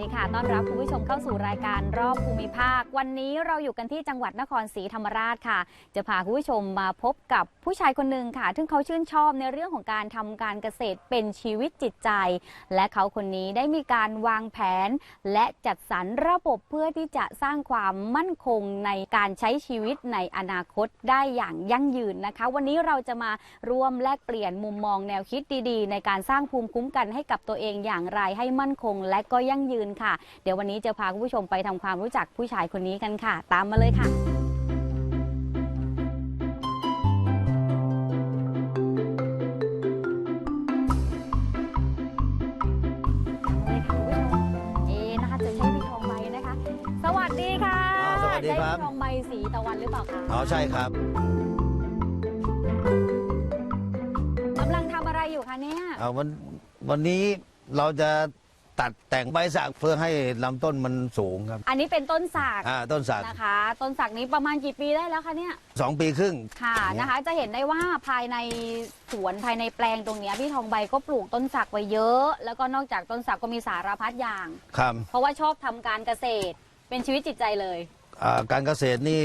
ดีค่ะ ต้อนรับคุณผู้ชมเข้าสู่รายการรอบภูมิภาค วันนี้เราอยู่กันที่จังหวัดนครศรีธรรมราชค่ะ จะพาคุณผู้ชมมาพบกับผู้ชายคนหนึ่งค่ะ ซึ่งเขาชื่นชอบในเรื่องของการทำการเกษตรเป็นชีวิตจิตใจ และเขาคนนี้ได้มีการวางแผน และจัดสรรระบบเพื่อที่จะสร้างความมั่นคงในการใช้ชีวิตในอนาคตได้อย่างยั่งยืนนะคะ วันนี้เราจะมาร่วมแลกเปลี่ยนมุมมองแนวคิดดี ๆ ในการสร้างภูมิคุ้มกันให้กับตัวเองอย่างไรให้มั่นคง และก็ยั่งยืนค่ะ เดี๋ยววันนี้จะพาคุณผู้ชมไปทำความรู้จักผู้ชายคนนี้กันค่ะ ตามมาเลยค่ะเลยค่ะคุณผู้ชมเอ๊ะนะคะจะใช่พี่ทองใบนะคะสวัสดีค่ะอ๋อสวัสดีครับใช่พี่ทองใบสีตะวันหรือเปล่าคะอ๋อใช่ครับกำลังทำอะไรอยู่คะเนี่ยเอาวันวันนี้เราจะ ตัดแต่งใบสักเพื่อให้ลำต้นมันสูงครับอันนี้เป็นต้นสักอ่าต้นสักนะคะ ต้นสักนี้ประมาณกี่ปีได้แล้วคะเนี่ย สองปีครึ่ง ค่ะนะคะ จะเห็นได้ว่าภายในสวนภายในแปลงตรงเนี้ยพี่ทองใบก็ปลูกต้นสักไว้เยอะ แล้วก็นอกจากต้นสักก็มีสารพัดอย่าง ครับเพราะว่าชอบทำการเกษตรเป็นชีวิตจิตใจเลย อ่าการเกษตรนี่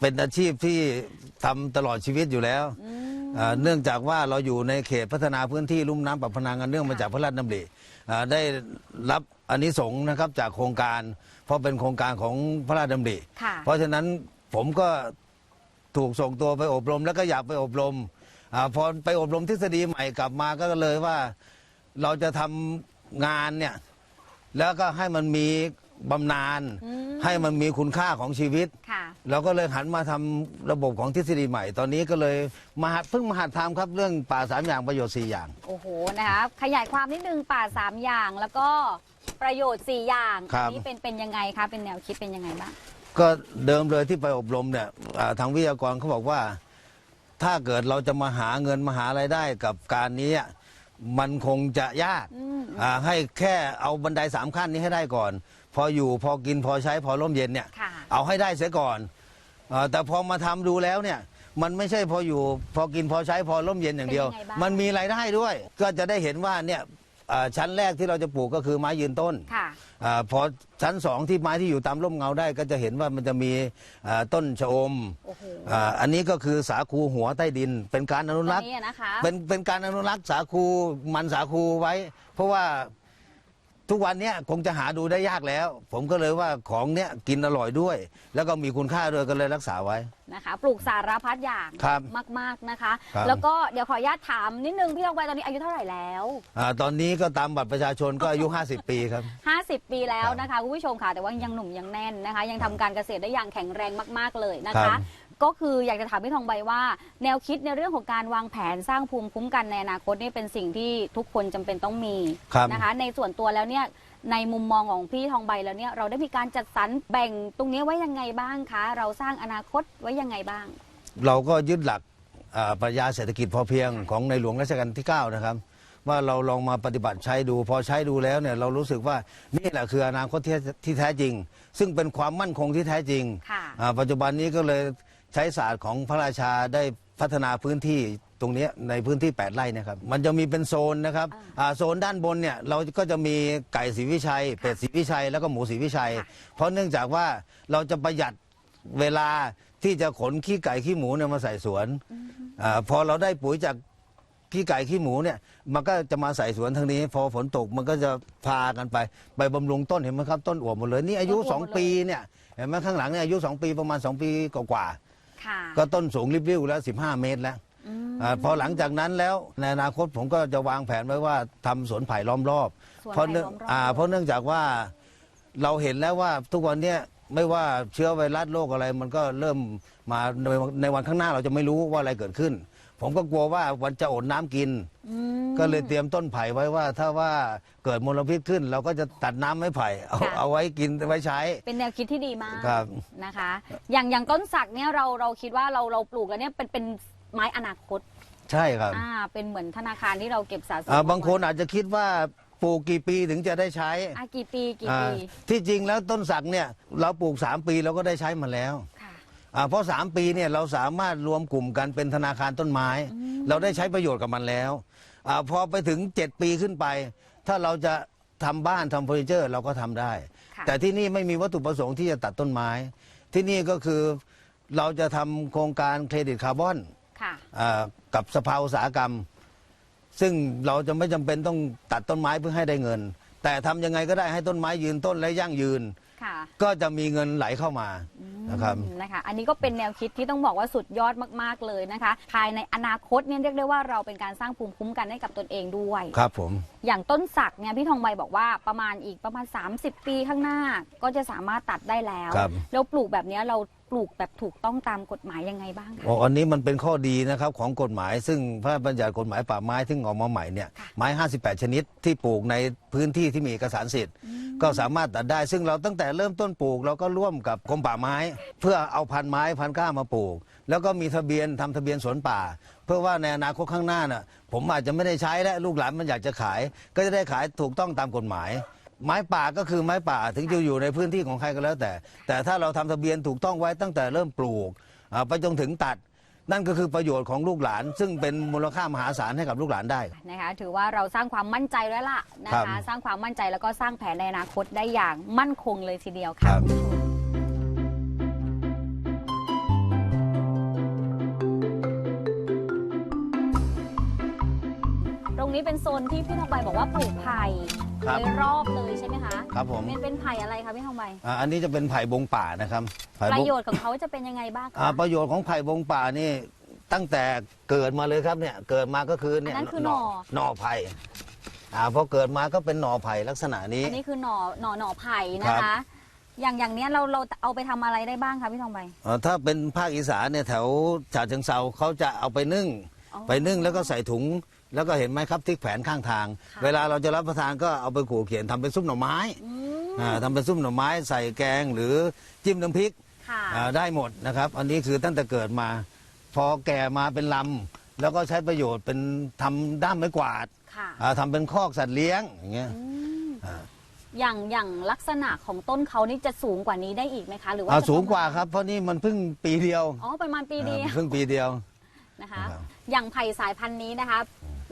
เป็นอาชีพที่ทำตลอดชีวิตอยู่แล้ว อืม อ่าเนื่องจากว่าเราอยู่ในเขตพัฒนาพื้นที่ลุ่มน้ำปรับพนังกันเนื่องมาจากพระราชดำริอ่าได้รับอานิสงส์นะครับจากโครงการ เพราะเป็นโครงการของพระราชดำริ ค่ะ เพราะฉะนั้นผมก็ถูกส่งตัวไปอบรมแล้วก็อยากไปอบรมอาพอไปอบรมทฤษฎีใหม่กลับมาก็เลยว่าเราจะทำงานเนี่ย แล้วก็ให้มันมี บำนาญอืมให้มันมีคุณค่าของชีวิต ค่ะ เราก็เลยหันมาทำระบบของทฤษฎีใหม่ ตอนนี้ก็เลยมาหัดเพิ่งมาหัดทำครับเรื่องป่าสามอย่างประโยชน์สี่อย่าง โอ้โห นะคะ ขยายความนิดนึงป่าสามอย่างแล้วก็ประโยชน์ 4 อย่างครับ อันี้เป็นเป็นยังไงคะ เป็นแนวคิดเป็นยังไงบ้าง ก็เดิมเลยที่ไปอบรมเนี่ยอ่าทางวิทยากรเขาบอกว่า ถ้าเกิดเราจะมาหาเงินมาหาไรายได้กับการนี้อะมันคงจะยากอืม อ่าให้แค่เอาบันไดสามขั้นนี้ให้ได้ก่อน พออยู่พอกินพอใช้พอร่มเย็นเนี่ย ค่ะ เอาให้ได้เสียก่อนอาแต่พอมาทำดูแล้วเนี่ย มันไม่ใช่พออยู่ พอกินพอใช้พอร่มเย็นอย่างเดียว เป็นยังไงบ้าง มันมีรายได้ด้วย ก็จะได้เห็นว่าเนี่ยอ่าชั้นแรกที่เราจะปลูกก็คือไม้ยืนต้น ค่ะ อาพอชั้นสองที่ไม้ที่อยู่ตามร่มเงาได้ก็จะเห็นว่ามันจะมีอ่าต้นชะอมโอ้โหอ่าอันนี้ก็คือสาคูหัวใต้ดิน เป็นการอนุตรรังกษ์นี้นะคะ เป็นเป็นการอนุรักษ์สาคูมันสาคูไว้ เพราะว่า ทุกวันเนี้ยคงจะหาดูได้ยากแล้ว ผมก็เลยว่าของเนี้ยกินอร่อยด้วย แล้วก็มีคุณค่าด้วยก็เลยรักษาไว้ นะคะ ปลูกสารพัดอย่างครับมาก ๆ นะคะ ครับ แล้วก็เดี๋ยวขออนุญาตถามนิดนึงพี่ทองใบตอนนี้อายุเท่าไหร่แล้วอาตอนนี้ก็ตามบัตรประชาชนก็อายุ 50 ปีครับ 50 ปีแล้วครับนะคะคุณผู้ชมค่ะแต่ว่ายังหนุ่มยังแน่นนะคะ ยังทำการเกษตรได้อย่างแข็งแรงมาก ๆ เลยนะครัคะ บ ก็คืออยากจะถามพี่ทองใบว่า แนวคิดในเรื่องของการวางแผนสร้างภูมิคุ้มกันในอนาคตนี่เป็นสิ่งที่ทุกคนจำเป็นต้องมีครับนะคะ ในส่วนตัวแล้วเนี่ยในมุมมองของพี่ทองใบแล้วเนี่ยเราได้มีการจัดสรรแบ่งตรงนี้ไว้ยังไงบ้างคะ เราสร้างอนาคตไว้ยังไงบ้าง เราก็ยึดหลักอ่าปรัชญาเศรษฐกิจพอเพียงของในหลวงรัชกาลที่9นะครับ ว่าเราลองมาปฏิบัติใช้ดู พอใช้ดูแล้วเนี่ยเรารู้สึกว่านี่แหละคืออนาคตที่ที่แท้จริง ซึ่งเป็นความมั่นคงที่แท้จริงค่ะ อ่าปัจจุบันนี้ก็เลย ใช้ศาสตร์ของพระราชาได้พัฒนาพื้นที่ตรงเนี้ยในพื้นที่ 8 ไร่นะครับ มันจะมีเป็นโซนนะครับอ่าโซนด้านบนเนี่ยเราก็จะมีไก่ศรีวิชัย เป็ดศรีวิชัย แล้วก็หมูศรีวิชัยค่ะเพราะเนื่องจากว่าเราจะประหยัดเวลาที่จะขนขี้ไก่ขี้หมูเนี่ยมาใส่สวนอาพอเราได้ปุ๋ยจากขี้ไก่ขี้หมูเนี่ยมันก็จะมาใส่สวนทางนี้ พอฝนตกมันก็จะพากันไปไปบำรุงต้นเห็นไหมครับต้นอวบหมดเลยนี่อายุ ต้นอวบสองหมดเลยปีเนี่ยเห็นไหมข้างหลังเนี่ยอายุสองปีประมาณสองปีกว่า ค่ะๆก็ต้นสูงริบๆแล้ว 15 เมตรแล้วอืมอาพอหลังจากนั้นแล้วในอนาคตผมก็จะวางแผนไว้ว่าทำสวนไผ่ล้อมรอบส่วนเพราะไผ่เนื่องล้อมรอบ อ่าเพราะเนื่องจากว่าเราเห็นแล้วว่าทุกวันเนี้ยไม่ว่าเชื้อไวรัสโรคอะไร มันก็เริ่มมาในในวันข้างหน้าเราจะไม่รู้ว่าอะไรเกิดขึ้น ผมก็กลัวว่าวันจะอดน้ำกิน อืม ก็เลยเตรียมต้นไผ่ไว้ว่า ถ้าว่าเกิดมลพิษขึ้น เราก็จะตัดน้ำไม้ไผ่เอาค่ะ เอาไว้กินไว้ใช้ เป็นแนวคิดที่ดีมากครับ นะคะ อย่างอย่างต้นสักเนี่ยเราเราคิดว่าเราเราปลูกแล้วเนี่ยเป็นเป็นไม้อนาคตใช่ครับอ่าเป็นเหมือนธนาคารที่เราเก็บสะสมอ่าเอไว้บางคนอาจจะคิดว่าปลูกกี่ปีถึงจะได้ใช้อะกี่ปีกี่อ่าปีที่จริงแล้วต้นสักเนี่ยเราปลูก 3 ปีเราก็ได้ใช้มาแล้วค่ะ อ่าเพราะ 3 ปีเนี่ยเราสามารถรวมกลุ่มกันเป็นธนาคารต้นไม้ เราได้ใช้ประโยชน์กับมันแล้วอาพอไปถึง 7 ปีขึ้นไป ถ้าเราจะทำบ้านทำเฟอร์นิเจอร์เราก็ทำได้ ค่ะ แต่ที่นี่ไม่มีวัตถุประสงค์ที่จะตัดต้นไม้ ที่นี่ก็คือเราจะทำโครงการเครดิตคาร์บอน ค่ะ อ่ากับสภาอุตสาหกรรม ซึ่งเราจะไม่จำเป็นต้องตัดต้นไม้เพื่อให้ได้เงิน แต่ทำยังไงก็ได้ให้ต้นไม้ยืนต้นและยั่งยืน ค่ะก็จะมีเงินไหลเข้ามานะครับอืมนะคะ อันนี้ก็เป็นแนวคิดที่ต้องบอกว่าสุดยอดมากๆเลยนะคะ ภายในอนาคตเนี่ยเรียกได้ว่าเราเป็นการสร้างภูมิคุ้มกันให้กับตนเองด้วย ครับผม อย่างต้นสักเนี่ยพี่ทองใบบอกว่าประมาณอีกประมาณ 30 ปีข้างหน้า ก็จะสามารถตัดได้แล้ว ครับ แล้วปลูกแบบเนี้ยเราป ลูกแบบถูกต้องตามกฎหมายยังไงบ้างคะอ๋ออันนี้มันเป็นข้อดีนะครับของกฎหมาย ซึ่งพระราชบัญญัติกฎหมายป่าไม้ที่ออกมาใหม่เนี่ยค่ะ ไม้ 58 ชนิดที่ปลูกในพื้นที่ที่มีเอกสารสิทธิ์ ก็สามารถตัดได้ ซึ่งเราตั้งแต่เริ่มต้นปลูก เราก็ร่วมกับกรมป่าไม้ เพื่อเอาพันธุ์ไม้พันธุ์กล้ามาปลูก แล้วก็มีทะเบียนทำทะเบียนสวนป่า เพื่อว่าในอนาคตข้างหน้าน่ะผมอาจจะไม่ได้ใช้และลูกหลานมันอยากจะขาย ก็จะได้ขายถูกต้องตามกฎหมาย ไม้ป่าก็คือไม้ป่าถึงจะอยู่ในพื้นที่ของใครก็แล้วแต่ แต่ถ้าเราทำทะเบียนถูกต้องไว้ตั้งแต่เริ่มปลูกอ่าไปจนถึงตัดนั่นก็คือประโยชน์ของลูกหลาน ซึ่งเป็นมูลค่ามหาศาลให้กับลูกหลานได้นะคะถือว่าเราสร้างความมั่นใจแล้วล่ะนะครัคะบสร้างความมั่นใจแล้วก็สร้างแผนในอนาคตได้อย่างมั่นคงเลยทีเดียวครัค่ะบคุณผู้ชมตรงนี้เป็นโซนที่พี่ทองใบบอกว่าปลูกไผ่ ครับ โดยรอบเลยใช่ไหมคะครับผมเป็นเป็นไผ่อะไรคะพี่ทองใบอ่าอันนี้จะเป็นไผ่บงป่านะครับไผ่ปบระงโยชน์ของเขาจะเป็นยังไงบ้างอ่าคะประโยชน์ของไผ่บงป่านี่ตั้งแต่เกิดมาเลยครับเนี่ยเกิดมาก็คือเนี่ยอันนั้นคือหน่อหน่อไผ่อ่าพอเกิดมาก็เป็นหน่อไผ่ลักษณะนี้ อันนี้คือหน่อหน่อหน่อไผ่นะครัคะ บ อย่างอย่างเนี้ยเราเราเอาไปทำอะไรได้บ้างคะพี่ทองใบ อ่าถ้าเป็นภาคอีสานเนี่ยแถวฉะเชิงเซาเขาจะเอาไปนึ่งอ๋อ ไปนึ่งแล้วก็ใส่ถุง แล้วก็เห็นไหมครับที่แผนข้างทางค่ะเวลาเราจะรับประทานก็เอาไปขู่เขียนทำเป็นซุปหน่อไม้อืมอ่าทำเป็นซุปหน่อไม้ ใส่แกงหรือจิ้มน้ำพริกค่ะอ่าได้หมดนะครับ อันนี้คือตั้งแต่เกิดมา พอแก่มาเป็นลำแล้วก็ใช้ประโยชน์เป็นทำด้ามไม้กวาดค่ะอ่าทำเป็นคอกสัตว์เลี้ยงอย่างเงี้ยอืมอ่าอย่างอย่างลักษณะของต้นเขานี่จะสูงกว่านี้ได้อีกไหมคะ หรือว่าอ่าจะสูงกว่าครับเพราะนี่มันเพิ่งปีเดียวอ๋อประมาณปีเดียวอ่าเพิ่งปีเดียว นะคะ ครับ อย่างไผ่สายพันธุ์นี้นะคะ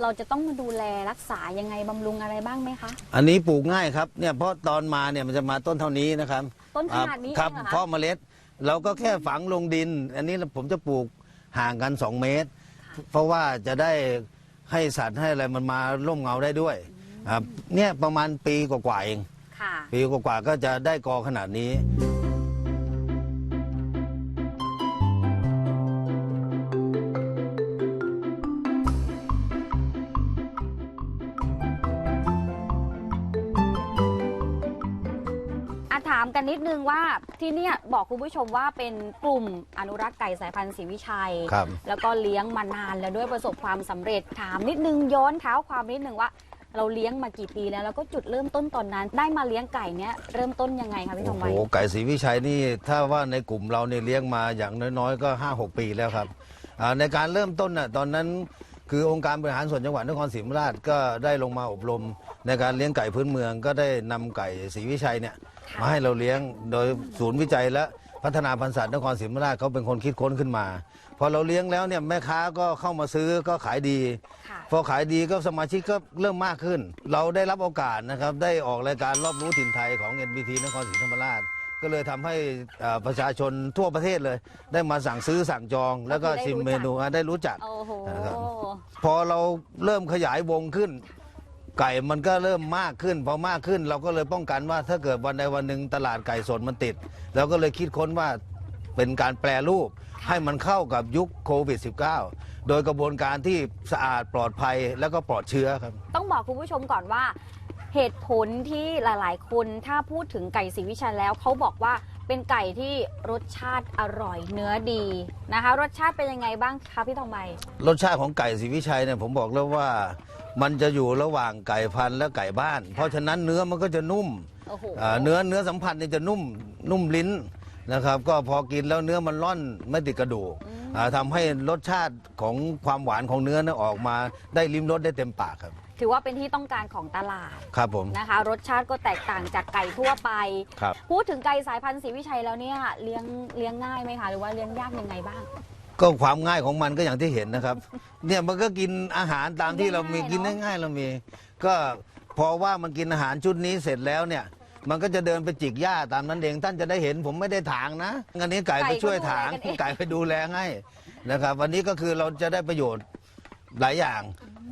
เราจะต้องมาดูแลรักษายังไงบำรุงอะไรบ้างไหมคะ อันนี้ปลูกง่ายครับเนี่ยเพราะตอนมาเนี่ยมันจะมาต้นเท่านี้นะครับต้นขนาดนี้ครับเองเหรอเพาะคะเมล็ดเราก็แค่ฝังลงดิน อันนี้ผมจะปลูกห่างกัน 2 เมตร เพราะว่าจะได้ให้สัตว์ให้อะไรมันมาร่มเงาได้ด้วยอ่าเนี่ยประมาณปีกว่าๆเอง ค่ะ ปีกว่าๆก็จะได้กอขนาดนี้ นนิดนึงว่าที่เนี่ยบอกคุณผู้ชมว่าเป็นกลุ่มอนุรักษ์ไก่สายพันธุ์ศรีวิชัย ครับ แล้วก็เลี้ยงมานานแล้วด้วยประสบความสำเร็จถามนิดนึงย้อนเท้าความนิดนึงว่า เราเลี้ยงมากี่ปีแล้วแล้วก็จุดเริ่มต้นตอนนั้น ได้มาเลี้ยงไก่เนี้ยเริ่มต้นยังไงคะพี่ทโอ้องโหใบไก่ศรีวิชัยนี่ถ้าว่าในกลุ่มเราเนี่ยเลี้ยงมาอย่างน้อยๆ ก็ 5 6 ปีแล้วครับอ่าในการเริ่มต้นน่ะตอนนั้นคือองค์การบริหารส่วนจังหวัดนครศรีธรรมราชก็ได้ลงมาอบรม ในการเลี้ยงไก่พื้นเมืองก็ได้นำไก่ศรีวิชัยเนี่ยค่ะ มาให้เราเลี้ยงโดยศูนย์วิจัยและพัฒนาพันธุ์สัตว์นครศรีธรรมราชเขาเป็นคนคิดค้นขึ้นมา พอเราเลี้ยงแล้วเนี่ยแม่ค้าก็เข้ามาซื้อก็ขายดี ค่ะ พอขายดีก็สมาชิกก็เริ่มมากขึ้น เราได้รับโอกาสนะครับได้ออกรายการรอบรู้ถิ่นไทยของ NBT นครศรีธรรมราช ก็เลยทำให้อ่าประชาชนทั่วประเทศเลย ได้มาสั่งซื้อสั่งจอง แล้วก็ชิมเมนูอะได้รู้จัก โอ้โหครับพอเราเริ่มขยายวงขึ้น ไก่มันก็เริ่มมากขึ้นพอมากขึ้น เราก็เลยป้องกันว่าถ้าเกิดวันใดวันหนึ่งตลาดไก่สดมันติดเราก็เลยคิดค้นว่าเป็นการแปรรูปให้มันเข้ากับยุคโควิด -19 โดยกระบวนการที่สะอาดปลอดภัยแล้วก็ปลอดเชื้อครับ ต้องบอกคุณผู้ชมก่อนว่า เหตุผลที่หลาย ๆ คนถ้าพูดถึงไก่ศรีวิชัยแล้วเขาบอกว่าเป็นไก่ที่รสชาติอร่อยเนื้อดีนะคะ รสชาติเป็นยังไงบ้างคะพี่ทองใบรสชาติของไก่ศรีวิชัยเนี่ยผมบอกแล้วว่า มันจะอยู่ระหว่างไก่พันธุ์และไก่บ้าน เพราะฉะนั้นเนื้อมันก็จะนุ่มโอ้โหอ่าเนื้อเนื้อสัมผัสเนี่ยจะนุ่มนุ่มลิ้นนะครับ ก็พอกินแล้วเนื้อมันร่อนไม่ติดกระดูกอ่าทำให้รสชาติของความหวานของเนื้อเนี่ยออกมาได้ลิ้มรสได้เต็มปากครับถือว่าเป็นที่ต้องการของตลาดครับผม นะคะ รสชาติก็แตกต่างจากไก่ทั่วไป ครับ พูดถึงไก่สายพันธุ์ศรีวิชัยแล้วเนี่ยเลี้ยงเลี้ยงง่ายไหมคะหรือว่าเลี้ยงยากยังไงบ้าง ก็ความง่ายของมันก็อย่างที่เห็นนะครับ เนี่ยมันก็กินอาหารตามที่เรามีง่ายๆกินเนอะง่ายๆเรามี ก็พอว่ามันกินอาหารชุดนี้เสร็จแล้วเนี่ย มันก็จะเดินไปจิกหญ้าตามนั้นเองท่านจะได้เห็นผมไม่ได้ถางนะอันนี้ไก่ไปช่วยถางไก่ก็ดูแลกันเองไก่ไปดูแลให้นะครับ วันนี้ก็คือเราจะได้ประโยชน์หลายอย่าง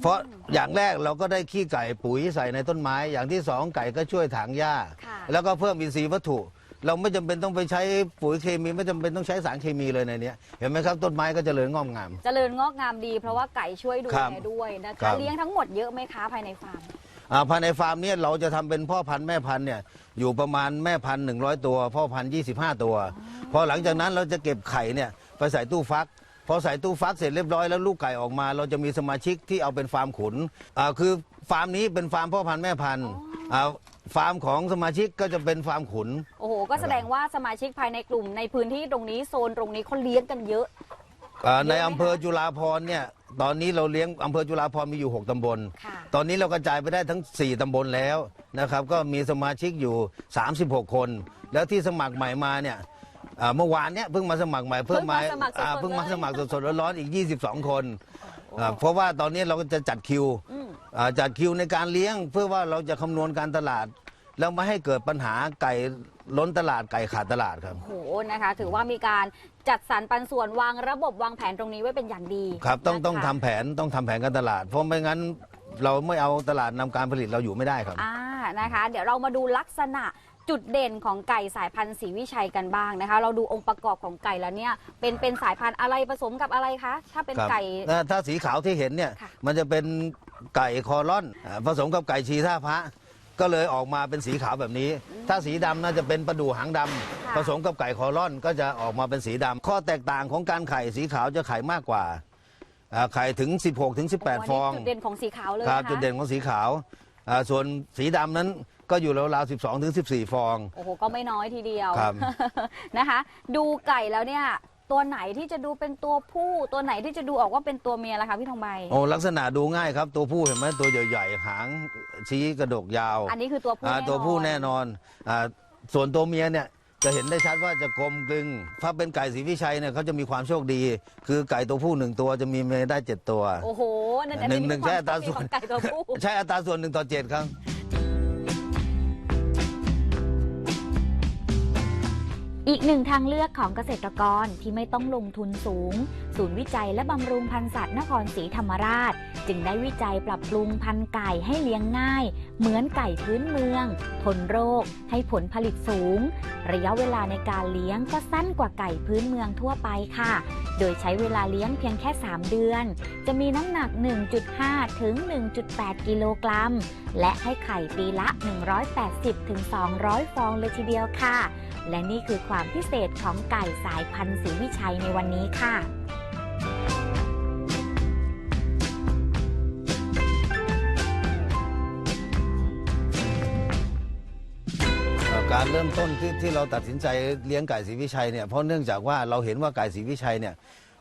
เพราะอย่างแรกเราก็ได้ขี้ไก่ปุ๋ยใส่ในต้นไม้ อย่างที่สองไก่ก็ช่วยถางหญ้าค่ะแล้วก็เพิ่มอินทรีย์วัตถุ เราไม่จำเป็นต้องไปใช้ปุ๋ยเคมีไม่จำเป็นต้องใช้สารเคมีเลยในเนี้ยเห็นไหมครับต้นไม้ก็เจริญงอกงาม เจริญงอกงามดีเพราะว่าไก่ช่วยดูครัแลบด้วยนะครัคะ บ เลี้ยงทั้งหมดเยอะไหมคะภายในฟาร์ม อ่าภายในฟาร์มเนี่ยเราจะทำเป็นพ่อพันธุ์แม่พันธุ์เนี่ยอยู่ประมาณแม่พันธุ์หนึ่งร้อยตัว พ่อพันธุ์ยี่สิบห้าตัว พอหลังจากนั้นเราจะเก็บไข่เนี่ยไปใส่ตู้ฟัก พอใส่ตู้ฟักเสร็จเรียบร้อยแล้วลูกไก่ออกมา เราจะมีสมาชิกที่เอาเป็นฟาร์มขุนอ่าคือฟาร์มนี้เป็นฟาร์มพ่อพันธุ์แม่พันธุ์อ่า ฟาร์มของสมาชิกก็จะเป็นฟาร์มขุน โอ้โห ก็แสดงว่าสมาชิกภายในกลุ่มในพื้นที่ตรงนี้โซนตรงนี้เขาเลี้ยงกันเยอะ อ่าในเยอะไหมอำเภอจุฬาภรณ์เนี่ยตอนนี้เราเลี้ยงอำเภอจุฬาภรณ์มีอยู่ 6 ตำบล ค่ะ ตอนนี้เรากระจายไปได้ทั้ง 4 ตำบลแล้วนะครับก็มีสมาชิกอยู่ 36 คน แล้วที่สมัครใหม่มาเนี่ยอ่าเมื่อวานเนี่ยเพิ่งมาสมัครใหม่เพิ่มมาเพิ่งมาสมัครสดๆอ่าเพิ่งมาเลยสมัครสดๆร้อนๆอีก 22 คน อ่าเพราะว่าตอนนี้เราก็จะจัดคิวอืม อ่าจัดคิวในการเลี้ยง เพื่อว่าเราจะคำนวณการตลาด แล้วไม่ให้เกิดปัญหาไก่ล้นตลาดไก่ขาดตลาดครับ โอ้โหนะคะ ถือว่ามีการจัดสรรปันส่วนวางระบบวางแผนตรงนี้ไว้เป็นอย่างดีครับต้องนะคะต้องทำแผนต้องทำแผนการตลาด เพราะไม่งั้นเราไม่เอาตลาดนำการผลิตเราอยู่ไม่ได้ครับ อ่านะคะ เดี๋ยวเรามาดูลักษณะ จุดเด่นของไก่สายพันธุ์ศรีวิชัยกันบ้างนะคะ เราดูองค์ประกอบของไก่แล้วเนี่ย เป็นเป็นสายพันธุ์อะไรผสมกับอะไรคะ ถ้าเป็นครับไก่ถ้าถ้าสีขาวที่เห็นเนี่ย ค่ะ มันจะเป็นไก่คอร่อนอ่าผสมกับไก่ชีท่าพระ ก็เลยออกมาเป็นสีขาวแบบนี้ ถ้าสีดำน่าจะเป็นประดู่หางดำค่ะผสมกับไก่คอร่อนก็จะออกมาเป็นสีดำข้อแตกต่างของการไข่สีขาวจะไข่มากกว่าอ่าไข่ถึง 16ถึงโอ้18 ฟองนนี้จุดเด่นของสีขาวเลยครับนะคะจุดเด่นของสีขาว อ่าส่วนสีดำนั้นก็อยู่ราวๆ12ถึง14 ฟอง โอ้โห ก็ไม่น้อยทีเดียว ครับ นะคะ ดูไก่แล้วเนี่ย ตัวไหนที่จะดูเป็นตัวผู้ ตัวไหนที่จะดูออกว่าเป็นตัวเมียล่ะคะพี่ทองใบ โอ้ลักษณะดูง่ายครับ ตัวผู้เห็นไหมตัวใหญ่ๆหางชี้กระดกยาวอันนี้คือตัวผู้อ่าแน่นอนตัวผู้แน่นอนอาส่วนตัวเมียเนี่ย จะเห็นได้ชัดว่าจะกลมกลึง ถ้าเป็นไก่ศรีวิชัยเนี่ยเขาจะมีความโชคดี คือไก่ตัวผู้หนึ่งตัวจะมีเมียได้เจ็ดตัว โอ้โห นั่นหนึ่งหนึ่งคือใช่ความอัตราโชคดีส่วนของไก่ตัวผู้ใช่อัตราส่วนหนึ่งต่อเจ็ดครับอีกหนึ่งทางเลือกของเกษตรกรที่ไม่ต้องลงทุนสูง ศูนย์วิจัยและบำรุงพันธุ์สัตว์นครศรีธรรมราช จึงได้วิจัยปรับปรุงพันธุ์ไก่ให้เลี้ยงง่าย เหมือนไก่พื้นเมือง ทนโรค ให้ผลผลิตสูง ระยะเวลาในการเลี้ยงก็สั้นกว่าไก่พื้นเมืองทั่วไปค่ะ โดยใช้เวลาเลี้ยงเพียงแค่ 3 เดือน จะมีน้ำหนัก 1.5 ถึง 1.8 กิโลกรัม และให้ไข่ปีละ 180 ถึง 200 ฟองเลยทีเดียวค่ะ และนี่คือความพิเศษของไก่สายพันธุ์ศรีวิชัยในวันนี้ค่ะ การเริ่มต้นที่ที่เราตัดสินใจเลี้ยงไก่ศรีวิชัยเนี่ยเพราะเนื่องจากว่าเราเห็นว่าไก่ศรีวิชัยเนี่ย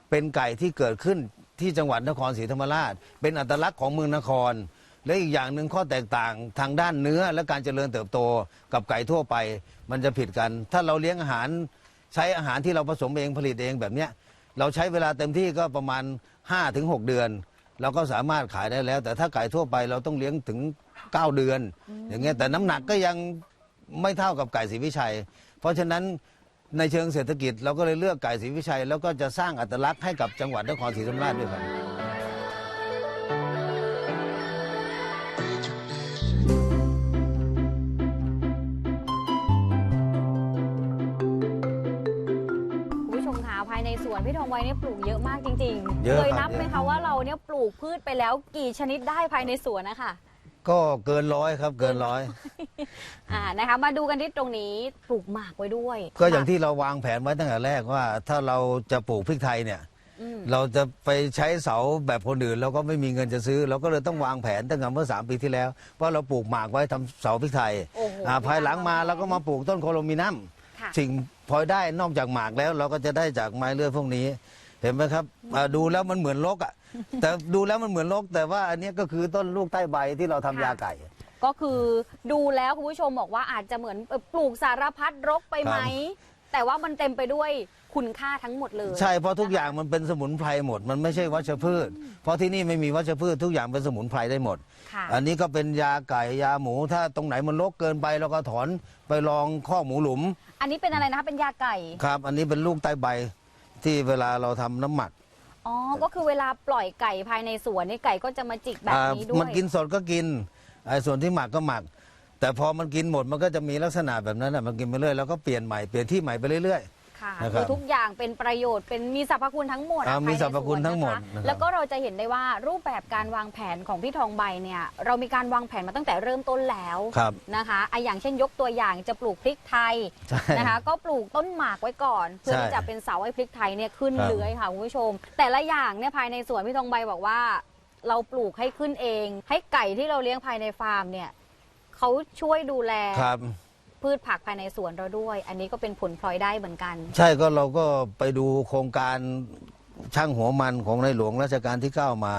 เป็นไก่ที่เกิดขึ้นที่จังหวัดนครศรีธรรมราช เป็นอัตลักษณ์ของเมืองนคร และอีกอย่างหนึ่งข้อแตกต่างทางด้านเนื้อและการเจริญเติบโตกับไก่ทั่วไป มันจะผิดกัน ถ้าเราเลี้ยงอาหารใช้อาหารที่เราผสมเองผลิตเองแบบเนี้ยเราใช้เวลาเต็มที่ก็ประมาณ 5-6 เดือน เราก็สามารถขายได้แล้ว แต่ถ้าไก่ทั่วไปเราต้องเลี้ยงถึง 9 เดือน อย่างเงี้ยแต่น้ำหนักก็ยัง ไม่เท่ากับไก่ศรีวิชัย เพราะฉะนั้นในเชิงเศรษฐกิจเราก็เลยเลือกไก่ศรีวิชัย แล้วก็จะสร้างอัตลักษณ์ให้กับจังหวัดนครศรีธรรมราชด้วยครับคุณผู้ชมคะภายในสวนพี่ทองไวเนี่ยปลูกเยอะมากจริงๆเยอะเคยครับนับไหมเยคะอะว่าเราเนี่ยปลูกพืชไปแล้วกี่ชนิดได้ภายในสวนนะคะ ก็เกินร้อยครับเกินร้อย อ่านะคะ มาดูกันที่ตรงนี้ปลูกหมากไว้ด้วยก็อย่างที่เราวางแผนไว้ตั้งแต่แรกว่า ถ้าเราจะปลูกพริกไทยเนี่ย อืมเราจะไปใช้เสาแบบคนอื่นเราก็ไม่มีเงินจะซื้อ เราก็เลยต้องวางแผนตั้งแต่เมื่อสามปีที่แล้วว่าเราปลูกหมากไว้ทำเสาพริกไทยโอ้โหอ่าภายหลังมาเราก็มาปลูกต้นโคโลมินัมค่ะ สิ่งพลอยได้นอกจากหมากแล้ว เราก็จะได้จากไม้เลือดพวกนี้ เห็นไหมครับอ่าดูแล้วมันเหมือนลกอะ แต่ดูแล้วมันเหมือนลก แต่ว่าอันเนี้ยก็คือต้นลูกใต้ใบที่เราทำค่ะยาไก่ ก็คือดูแล้วคุณผู้ชมบอกว่าอาจจะเหมือนเอ่อปลูกสารพัดรกไปไหมแต่ว่ามันเต็มไปด้วยคุณค่าทั้งหมดเลยใช่เพราะทุกอย่างมันเป็นสมุนไพรหมด มันไม่ใช่วัชพืช เพราะที่นี่ไม่มีวัชพืชทุกอย่างเป็นสมุนไพรได้หมด ค่ะ อันนี้ก็เป็นยาไก่ยาหมูถ้าตรงไหนมันรกเกินไปเราก็ถอนไปลองข้อกหมูหลุมอันนี้เป็นอะไรนะคะเป็นยาไก่ ครับ อันนี้เป็นลูกใต้ใบ ที่เวลาเราทำน้ำหมักอ๋อ ก็คือเวลาปล่อยไก่ภายในสวนนี่ไก่ก็จะมาจิกแบบนี้ด้วอ่ายมันกินสดก็กินไอ้ส่วนที่หมักก็หมัก แต่พอมันกินหมดมันก็จะมีลักษณะแบบนั้นน่ะมันกินไปเรื่อยแล้วก็เปลี่ยนใหม่เปลี่ยนที่ใหม่ไปเรื่อย ค่ะนะครับคือทุกอย่างเป็นประโยชน์เป็นมีสรรพคุณทั้งหมดอะอ่ามีภายในสรรพคุณทั้งหมดสวนนะนะครับคะแล้วก็เราจะเห็นได้ว่ารูปแบบการวางแผนของพี่ทองใบเนี่ยเรามีการวางแผนมาตั้งแต่เริ่มต้นแล้วครับนะคะอะอย่างเช่นยกตัวอย่างจะปลูกพริกไทยใช่ นะคะ ก็ปลูกต้นหมากไว้ก่อน เพื่อใช่ที่จะเป็นเสาให้พริกไทยเนี่ยขึ้นครับ เลื้อยค่ะคุณผู้ชม แต่ละอย่างเนี่ยภายในสวนพี่ทองใบบอกว่า เราปลูกให้ขึ้นเอง ให้ไก่ที่เราเลี้ยงภายในฟาร์มเนี่ยเขาช่วยดูแล ครับ พืชผักภายในสวนเราด้วย อันนี้ก็เป็นผลพลอยได้เหมือนกัน ใช่ก็เราก็ไปดูโครงการช่างหัวมันของในหลวงรัชกาลที่ 9 มาอ่า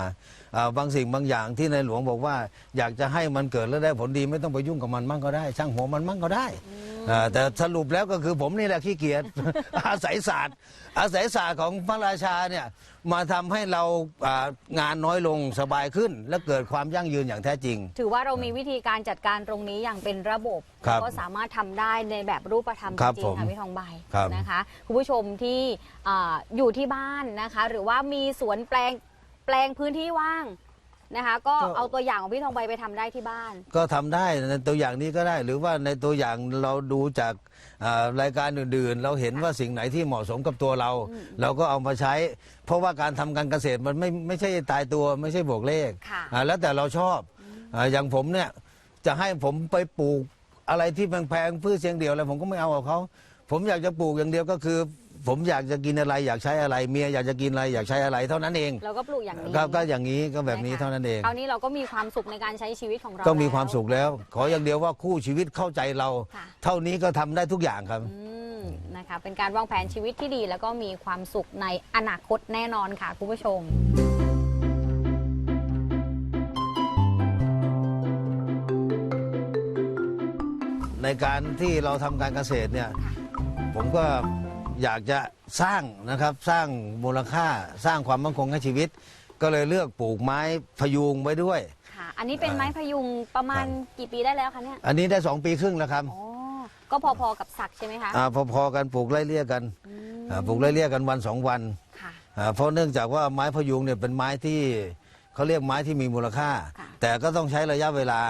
บางสิ่งบางอย่างที่ในหลวงบอกว่า อยากจะให้มันเกิดแล้วได้ผลดีไม่ต้องไปยุ่งกับมันมั่งก็ได้ ช่างหัวมันมั่งก็ได้อ่าแต่สรุปแล้วก็คือผมนี่แหละขี้เกียจอาศัยศาสตร์ อาศัยศาสตร์ของพระราชาเนี่ยมาทำให้เราอ่างานน้อยลงสบายขึ้น และเกิดความยั่งยืนอย่างแท้จริง ถือว่าเรามีวิธีการจัดการตรงนี้อย่างเป็นระบบครับก็สามารถทำได้ในแบบรูปธรรมครับจริงผๆมค่ะพี่ทองใบครับนะคะคุณผู้ชมที่อ่าอยู่ที่บ้านนะคะ หรือว่ามีสวนแปลงแปลงพื้นที่ว่างนะคะก็ เอาตัวอย่างของพี่ทองใบไปทำได้ที่บ้าน ก็ทำได้ในตัวอย่างนี้ก็ได้ หรือว่าในตัวอย่างเราดูจากอ่ารายการอื่นๆ เราเห็นว่าสิ่งไหนที่เหมาะสมกับตัวเรา เราก็เอามาใช้ เพราะว่าการทำการเกษตรมันไม่ไม่ใช่ตายตัวไม่ใช่บวกเลขค่ะอ่าแล้วแต่เราชอบอาอย่างผมเนี่ยจะให้ผมไปปลูกอะไรที่แพงๆพืชเสียงเดียวอะไรผมก็ไม่เอากับเขาผมอยากจะปลูกอย่างเดียวก็คือ ผมอยากจะกินอะไรอยากใช้อะไร เมียอยากจะกินอะไรอยากใช้อะไรเท่านั้นเองเราก็ปลูกอย่างนี้ก็ก็อย่างนี้ก็แบบนี้เท่านั้นเองคราวนี้เราก็มีความสุขในการใช้ชีวิตของเราก็มีความแล้สุขแล้ว ขออย่างเดียวว่าคู่ชีวิตเข้าใจเราค่ะเท่านี้ก็ทำได้ทุกอย่างครับอืมนะคะเป็นการวางแผนชีวิตที่ดี แล้วก็มีความสุขในอนาคตแน่นอนค่ะคุณผู้ชมในการที่เราทำการเกษตรเนี่ย ผมก็ อยากจะสร้างนะครับสร้างมูลค่าสร้างความมั่นคงให้ชีวิต ก็เลยเลือกปลูกไม้พยุงไว้ด้วย ค่ะ อันนี้เป็นไม้พยุงประมาณครับกี่ปีได้แล้วคะเนี่ยอันนี้ได้ 2 ปีครึ่งแล้วครับอ๋อก็พอๆกับสักใช่ไหมคะอ่าพอๆกันปลูกไล่เลี่ยกันอืมอ่าปลูกไล่เลี่ยกันวันสองวันค่ะ อ่าเพราะเนื่องจากว่าไม้พยุงเนี่ยเป็นไม้ที่เขาเรียกไม้ที่มีมูลค่า ค่ะ แต่ก็ต้องใช้ระยะเวลา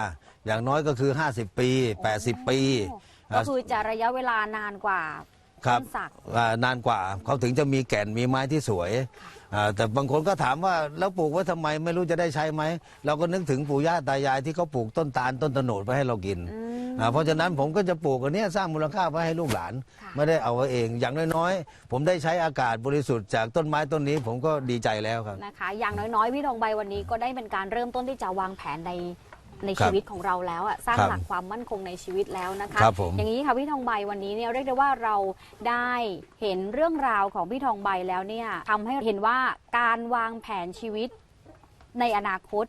อย่างน้อยก็คือ 50 ปี 80 ปีโอ้ก็คือจะระยะเวลานานกว่า ครับต้นสัก อ่านานกว่าเขาถึงจะมีแก่นมีไม้ที่สวยอ่าแต่บางคนก็ถามว่าแล้วปลูกไว้ทำไมไม่รู้จะได้ใช้ไหม เราก็นึกถึงปู่ย่าตายายที่เขาปลูกต้นตาลต้นตะโนดไว้ให้เรากินอืมอ่าเพราะฉะนั้นผมก็จะปลูกอันเนี้ยสร้างมูลค่าไว้ให้ลูกหลาน ค่ะไม่ได้เอาไว้เองอย่างน้อยๆ ผมได้ใช้อากาศบริสุทธิ์จากต้นไม้ต้นนี้ผมก็ดีใจแล้วครับ นะคะ อย่างน้อยๆ พี่ทองใบวันนี้ก็ได้เป็นการเริ่มต้นที่จะวางแผนใน ในครับชีวิตของเราแล้วอะสร้างครับหลักความมั่นคงในชีวิตแล้วนะคะครับผมอย่างนี้ค่ะพี่ทองใบวันนี้เนี่ยเรียกได้ว่าเราได้เห็นเรื่องราวของพี่ทองใบแล้วเนี่ยทำให้เห็นว่าการวางแผนชีวิตในอนาคต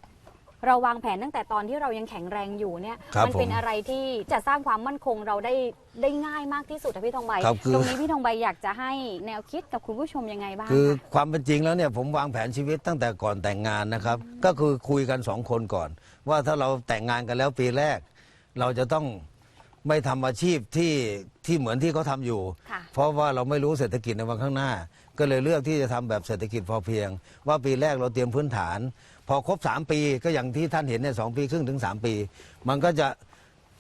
เราวางแผนตั้งแต่ตอนที่เรายังแข็งแรงอยู่เนี่ยครับมัเป็นผม อะไรที่จะสร้างความมั่นคงเราได้ได้ง่ายมากที่สุดอะพี่ทองใบครับคือ ตรงนี้พี่ทองใบอยากจะให้แนวคิดกับคุณผู้ชมยังไงบ้างคือคะ ความเป็นจริงแล้วเนี่ยผมวางแผนชีวิตตั้งแต่ก่อนแต่งงานนะครับ ก็คือคุยกันสองคนก่อน ว่าถ้าเราแต่งงานกันแล้วปีแรก เราจะต้องไม่ทำอาชีพที่ที่เหมือนที่เขาทำอยู่ ค่ะ เพราะว่าเราไม่รู้เศรษฐกิจในวันข้างหน้า ก็เลยเลือกที่จะทำแบบเศรษฐกิจพอเพียง ว่าปีแรกเราเตรียมพื้นฐาน พอครบ 3 ปีก็อย่างที่ท่านเห็นเนี่ยสปีครึ่งถึง 3 ปี มันก็จะ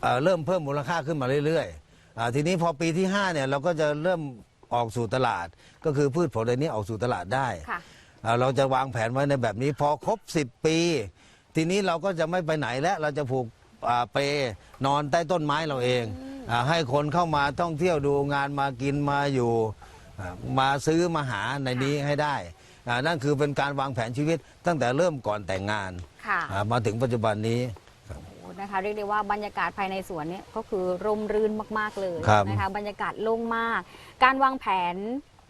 เอ่อเริ่มเพิ่มมูลค่าขึ้นมาเรื่อยๆอ่าทีนี้พอปีที่5เนี่ยเราก็จะเริ่มออกสู่ตลาด ก็คือพืชผลในนี้ออกสู่ตลาดได้ ค่ะ อ่าเราจะวางแผนไว้ในแบบนี้พอครบ 10 ปี ทีนี้เราก็จะไม่ไปไหนแล้วเราจะผูกอ่าเปนอนใต้ต้นไม้เราเองอาให้คนเข้ามาท่องเที่ยวดูงานมากินมาอยู่อ่ามาซื้อมาหาในนี้ให้ได้อ่านั่นคือเป็นการวางแผนชีวิตตั้งแต่เริ่มก่อนแต่งงานค่ะ อ่ามาถึงปัจจุบันนี้ โอ้นะคะเรียกได้ว่าบรรยากาศภายในสวนเนี่ยก็คือร่มรื่นมาก ๆ เลยครับ นะคะบรรยากาศโล่งมาก การวางแผน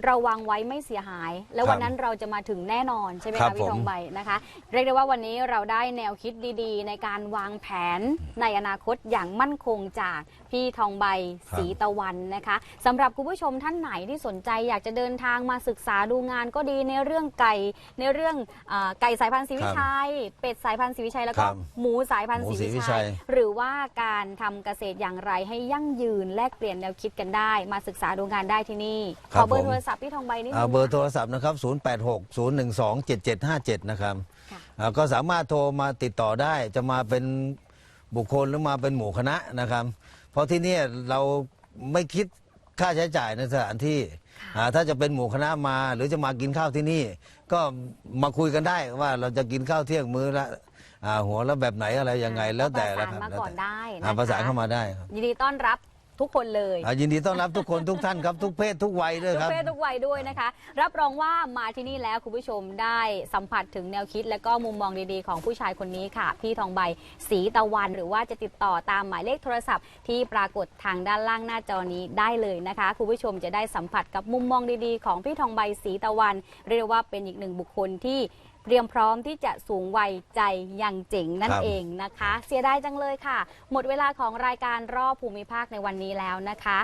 เราวางไว้ไม่เสียหาย แล้วครับวันนั้นเราจะมาถึงแน่นอนใช่ไหมครัคะบพี่ผมทองใบนะคะ เรียกได้ว่าวันนี้เราได้แนวคิดดีๆ ในการวางแผนในอนาคตอย่างมั่นคงจากพี่ทองใบครับ สีตะวันนะคะสำหรับคุณผู้ชมท่านไหนที่สนใจอยากจะเดินทางมาศึกษาดูงานก็ดีในเรื่องไก่ในเรื่องอาไก่สายพันธุ์ศรีวิชัย เป็ดสายพันธุ์ศรีวิชัยแล้วก็ครับหมูสายพันธุ์หมูศรีศรีวิวิชัชัย ย หรือว่าการทำเกษตรอย่างไรให้ยั่งยืนแลกเปลี่ยนแนวคิดกันได้ มาศึกษาดูงานได้ที่นี่ขครัอบเบอผร์มโทรศัพท์พี่ทองใบนิดนึอ่างเบอร์โทรศัพท์นะครับ 086 012 7757 นะครับค่ะ อ่าก็สามารถโทรมาติดต่อได้จะมาเป็นบุคคลหรือมาเป็นหมู่คณะนะครับ เพราะที่เนี่ยเราไม่คิดค่าใช้จ่ายในสถานที่อ่าถ้าจะเป็นหมู่คณะมาหรือจะมากินข้าวที่นี่ ก็มาคุยกันได้ว่าเราจะกินข้าวเที่ยงมื้อละอ่าหัวละแบบไหนอะไรยังไงแล้วแต่ก็ละประคสารับนมาก่อนได้อ่านะคะประสานเข้ามาได้ครับ ยินดีต้อนรับ ทุกคนเลยอ่ายินดีต้อนรับทุกคนทุกท่านครับทุกเพศทุกวัยด้วยทุกครับ เพศทุกวัยด้วยนะคะ รับรองว่ามาที่นี่แล้วคุณผู้ชมได้สัมผัสถึงแนวคิด และก็มุมมองดีๆ ของผู้ชายคนนี้ค่ะ พี่ทองใบสีตะวัน หรือว่าจะติดต่อตามหมายเลขโทรศัพท์ ที่ปรากฏทางด้านล่างหน้าจอนี้ได้เลยนะคะคุณผู้ชมจะได้สัมผัสกับมุมมองดีๆ ของพี่ทองใบสีตะวัน เรียกได้ว่าเป็นอีกหนึ่งบุคคลที่ เตรียมพร้อมที่จะสูงวัยใจยังเจ๋งนั่นครับเองนะคะ เสียดายจังเลยค่ะ หมดเวลาของรายการรอบภูมิภาคในวันนี้แล้วนะคะ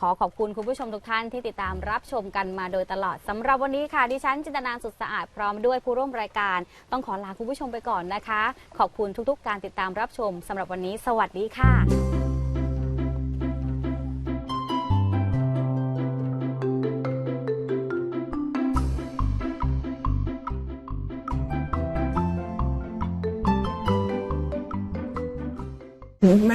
ขอขอบคุณคุณผู้ชมทุกท่านที่ติดตามรับชมกันมาโดยตลอดสำหรับวันนี้ค่ะ ดิฉันจินตนาสุดสะอาดพร้อมด้วยผู้ร่วมรายการ ต้องขอลาคุณผู้ชมไปก่อนนะคะ ขอบคุณทุกๆ การติดตามรับชมสำหรับวันนี้ สวัสดีค่ะ mm